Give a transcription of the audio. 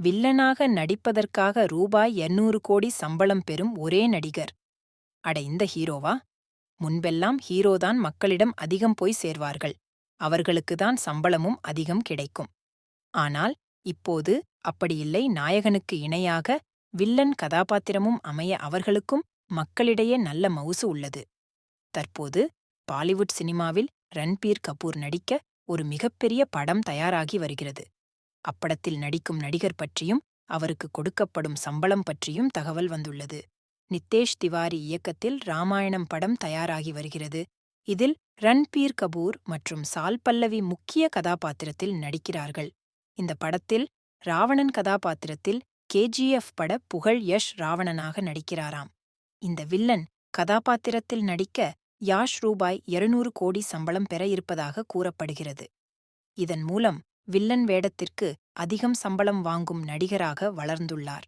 வில்லனாக நடிப்பதற்காக ரூபாய் 200 கோடி சம்பளம் பெறும் ஒரே நடிகர். அட இந்த ஹீரோவா? முன்பெல்லாம் ஹீரோதான் மக்களிடம் அதிகம் போய் சேர்வார்கள். அவர்களுக்கு தான் சம்பளமும் அதிகம் கிடைக்கும். ஆனால் இப்போது அப்படியில்லை நாயகனுக்கு இணையாக வில்லன் கதாபாத்திரமும் அமைய அவர்களுக்கும் மக்களிடையே நல்ல மவுசு உள்ளது. தற்போது பாலிவுட் சினிமாவில் ரன்பீர் கபூர் நடிக்க ஒரு மிகப்பெரிய படம் தயாராகி வருகிறது. அப்படத்தில் நடிக்கும் நடிகர் பற்றியும் அவருக்கு கொடுக்கப்படும் சம்பளம் பற்றியும் தகவல் வந்துள்ளது. நித்தேஷ் திவாரி இயக்கத்தில் ராமாயணம் படம் தயாராகி வருகிறது. இதில் ரன்பீர் கபூர் மற்றும் சால் பல்லவி முக்கிய கதாபாத்திரத்தில் நடிக்கிறார்கள். இந்த படத்தில் ராவணன் கதாபாத்திரத்தில் கேஜிஎஃப் பட புகழ் யஷ் ராவணனாக நடிக்கிறாராம். இந்த வில்லன் கதாபாத்திரத்தில் நடிக்க யாஷ் ரூபாய் 200 கோடி சம்பளம் பெற இருப்பதாக கூறப்படுகிறது. இதன் மூலம் வில்லன் வேடத்திற்கு அதிகம் சம்பளம் வாங்கும் நடிகராக வளர்ந்துள்ளார்.